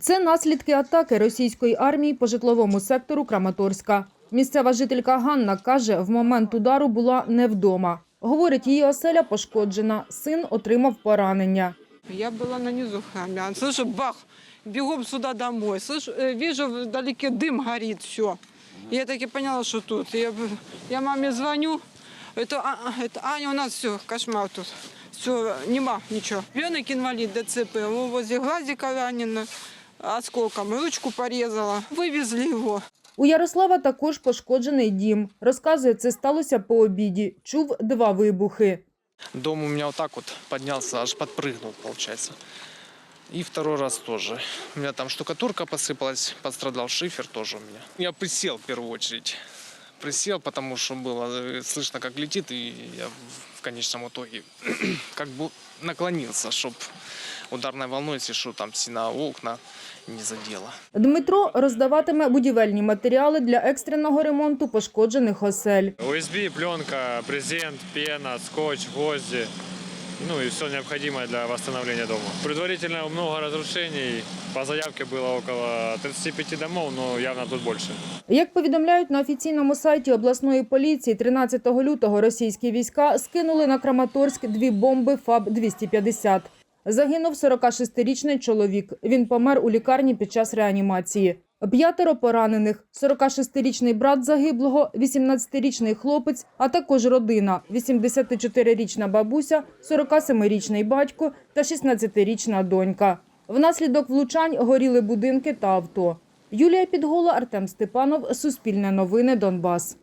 Це наслідки атаки російської армії по житловому сектору Краматорська. Місцева жителька Ганна каже, в момент удару була не вдома. Говорить, її оселя пошкоджена. Син отримав поранення. Я была на низу храмя. Слышу, бах, бегом сюда домой. Слышу, э, вижу вдалеке дым горит, все. Я так и поняла, что тут. Я, б- я маме звоню. Это, А- А- это Аня, у нас все, кошмар тут. Все, нема ничего. Ребенок инвалид ДЦП, его возле глазика ранено осколком, ручку порезала. Вывезли его. У Ярослава також пошкоджений дім. Розказує, це сталося по обіді. Чув два вибухи. Дом у меня вот так вот поднялся, аж подпрыгнул, получается. И второй раз тоже. У меня там штукатурка посыпалась, пострадал шифер тоже у меня. Я присел в первую очередь. Присел, потому что было э, слышно, как летит, и я в- в конечном итоге как бы наклонился, чтобы ударной волной, если что, там стена, окна не задела. Дмитро роздаватиме будівельні матеріали для екстреного ремонту пошкоджених осель. USB, пленка, брезент, пена, скотч, гвозди. Ну и все необходимое для восстановления дома. Предварительно много разрушений. По заявке было около 35 домов, но явно тут больше. Як повідомляють на офіційному сайті обласної поліції, 13 лютого російські війська скинули на Краматорськ дві бомби ФАБ-250. Загинув 46-річний чоловік. Він помер у лікарні під час реанімації. П'ятеро поранених, 46-річний брат загиблого, 18-річний хлопець, а також родина, 84-річна бабуся, 47-річний батько та 16-річна донька. Внаслідок влучань горіли будинки та авто. Юлія Підгола, Артем Степанов, Суспільне новини, Донбас.